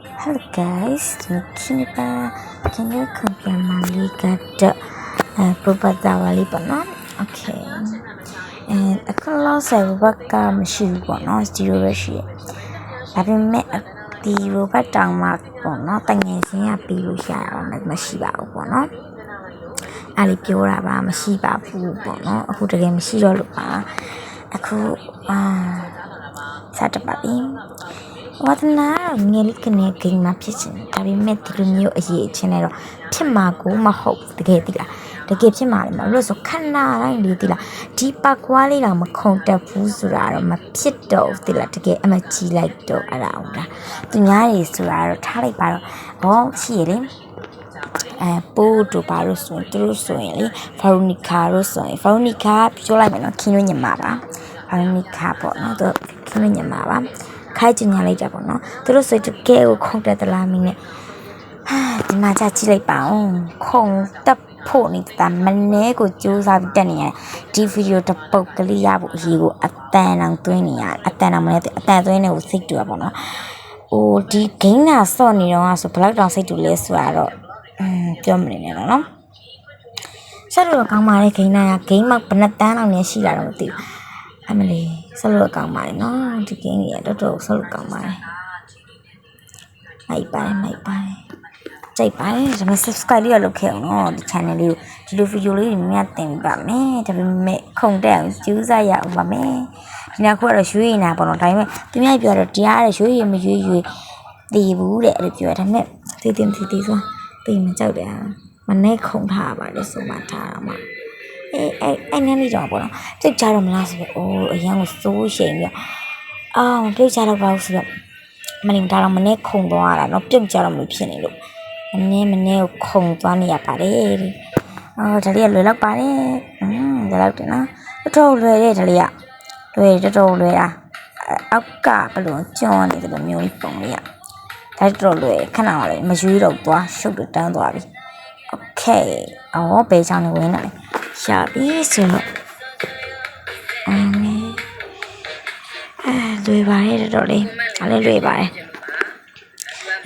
Hello guys, Kinipa Kini Kumpiama Liga dot အဲပပတာဝလေးပေါ့နော် Okay အဲအခုလောက်ဆယ်ဘတ်ကမရှိဘူးပေါ့နော်0ပဲရှိတယ်ဒါပေမဲ့ဒီ robot တောင်မှပေါ့နော်တငယ်ချင်းကပြီးလို့ရအောင်မရှိပါဘူးပေါ့နော်အဲ့ဒီပြောတာပါမရှိပါဘူးပေါ့နော်အခုတကယ်မရှိတော့လို့ပါအခုအာစတပါပြီ ဝဒနာငယ်လေးကနေဂိမ်းမှာဖြစ်ချင်တယ်ဒါပေမဲ့ဒီလိုမျိုးအရေးချင်းနဲ့တော့ဖြစ်မှာကိုမဟုတ်တကယ်တိလားတကယ်ဖြစ်မှာလေမလို့ဆိုခဏတိုင်းလေးတိလားဒီပတ်ကွာလေးတော့မခုံတက်ဘူးဆိုတာတော့မဖြစ်တော့တိလားတကယ်အမကြီးလိုက်တော့အဲ့ဒါအောင်လားသူများတွေဆိုတာတော့ထားလိုက်ပါတော့ဟောရှိရလေအဲပိုးတို့ပါလို့ဆိုရင်သူတို့ဆိုရင်လေဖာရိုနီကာတို့ဆိုရင်ဖာရိုနီကာပြောလိုက်မယ်နော်ခင်းလို့ညမှာပါဖာရိုနီကာပေါ့နော်သူခင်းလို့ညမှာပါ ခိုင်းချင်ညာလိုက်တာပေါ့နော်သူတို့ဆိုတကယ်ကိုခုံတက်သလားမင်းနဲ့ဟာဒီမှာကြာကြည့်လိုက်ပါဦးခုံတက်ဖို့နေတာမနေကိုစူးစမ်းပြီးတက်နေရတယ်ဒီဗီဒီယိုတစ်ပုတ်ကလေးရဖို့အရေးကိုအတန်အောင်သွင်းနေရတယ်အတန်အောင်မလဲအတန်သွင်းနေကိုစိတ်တူရပါတော့ဟိုဒီဂိမ်းနာဆော့နေတော့ဆိုဘလောက်တောင်စိတ်တူလဲဆိုတာတော့อืมပြောမနေနဲ့တော့နော်ဆက်လို့ကောင်းပါလေဂိမ်းနာကဂိမ်းမောက်ဘယ်နှတန်းလောက်နေရှိတာတော့မသိဘူးအမလီ ဆက်လို့ကောင်းပါလေနော်ဒီဂိမ်းကြီးကတော်တော်ဆက်လို့ကောင်းပါလေမိုက်ပါမိုက်ပါကြိုက်ပါတယ်ဒါပေမဲ့ subscribe လေးရလုပ်ခဲ့အောင်နော်ဒီ channel လေးကိုဒီလို video လေးတွေများတင်ပါမယ်ဒါပေမဲ့ခုံတက်အောင်ကျူးစားရအောင်ပါမယ်ဒီနောက်ခုကတော့ရွှေရည်နာပေါ့နော်ဒါပေမဲ့သူများပြောတော့တရားတဲ့ရွှေရည်မရွှေရွှေတည်ဘူးတဲ့အဲ့လိုပြောတယ်ဒါပေမဲ့တည်တင်တည်တည်ဆိုတည်မကြောက်တယ်ဟာမနဲ့ခုံထားပါလေဆိုမှထားတာမှ အဲအဲအဲ့နည်းလေးတော့ပေါ့နော်တိတ်ကြတော့မလားဆိုပြီးအိုးအရန်ကိုစိုးရှိန်ပြီးအာမတိတ်ကြတော့ပါဘူးဆိုတော့မနေဒါတော့မနဲ့ခုံသွားတာနော်ပြုတ်ကြတော့မလို့ဖြစ်နေလို့ မနေ့မနေ့ကိုခုံသွားနေရပါတယ်တဲ့အော်ဒါလေးကလွယ်လောက်ပါတယ်อืมဒါလောက်တယ်နော်တော်တော်လွယ်တဲ့ဒါလေးကလွယ်တော်တော်လွယ်တာအောက်ကဘလို့ကျွန်းနေတယ်လို့မျိုးကြီးပုံလေးကဒါတော်တော်လွယ်ခဏပါလေမရွေးတော့သွားရှုပ်တန်းသွားပြီโอเคအော်ဘယ်ချောင်းနေဝင်လာလဲ ရှာပြီဆိုတော့အမေအဲလွယ်ပါတယ်တော်တော်လေးဒါလည်းလွယ်ပါတယ်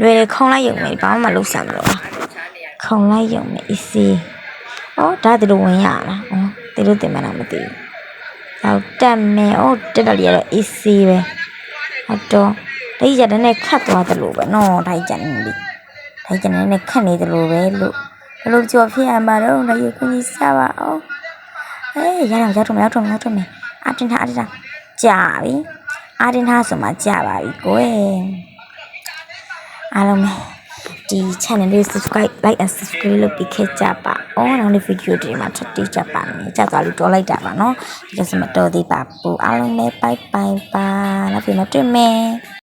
လွယ်ခုံလိုက်ရုံပဲဘာမှမလုပ်ဆံမလို့ခုံလိုက်ရုံပဲ easy ဩဒါတလူဝင်ရလားဩတလူတင်မလားမသိဘူးတော့တက်မယ်ဩတက်တယ်ရတော့ easy ပဲဟုတ်တော့ဒါကြီးကတည်းကခတ်သွားတယ်လို့ပဲနော်ဒါကြီးကျန်နေပြီဒါကြီးကျန်နေခတ်နေတယ်လို့ပဲလို့ ဘလို့ကြော်ဖြစ်ရမှာတော့လည်းရေကူကြီးစပါအောင်အေးရအောင်ရောက်တော့ရောက်တော့ရောက်တော့မယ်အတင်ထားအတင်ထားကြာပြီအတင်ထားဆိုမှကြာပါပြီကိုယ်အားလုံးပဲဒီ channel လေး subscribe like and subscribe လုပ်ပြီးခဲ့ကြပါအောင်နောက်နေ့ video တွေမှာထပ်တွေ့ကြပါမယ်ကြာသွားလို့တော်လိုက်တာပါနော်ဒီကစမတော်သေးပါဘူးအားလုံးပဲ bye bye bye နောက်ပြန်တွေ့မယ်